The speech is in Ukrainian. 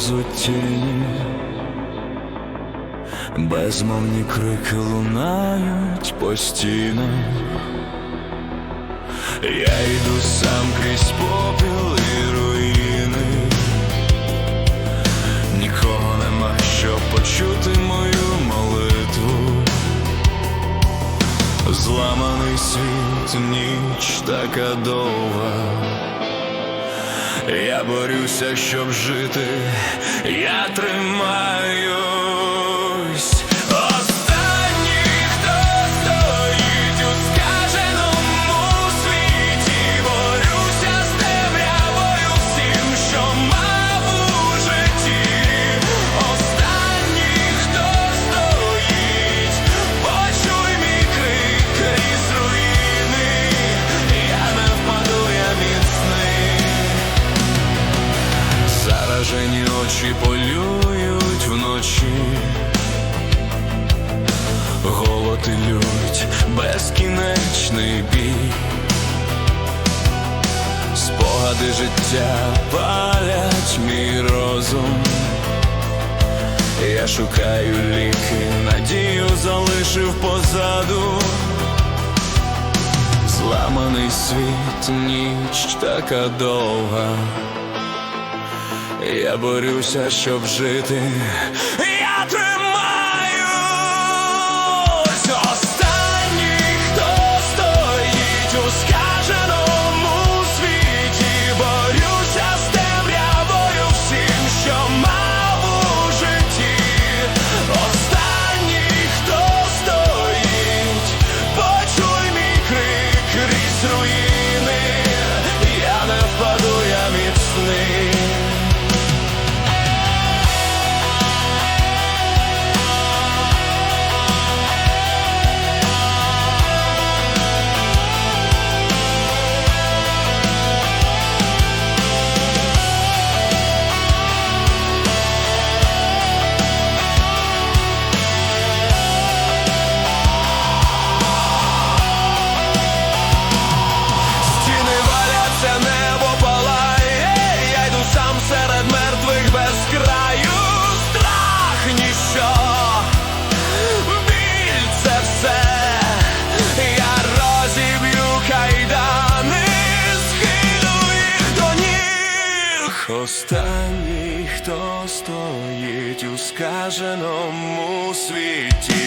взутті, безмовні крики лунають постійно, я йду сам крізь попіл і руїни, нікого нема, щоб почути мою молитву, зламаний світ, ніч така довга. Я борюся, щоб жити, я тримаюсь. Полюють вночі, голод і лють, безкінечний бій, спогади життя палять мій розум. Я шукаю ліки, надію залишив позаду. Зламаний світ, ніч така довга. Я борюся, щоб жити. Останній, хто стоїть у скаженому світі.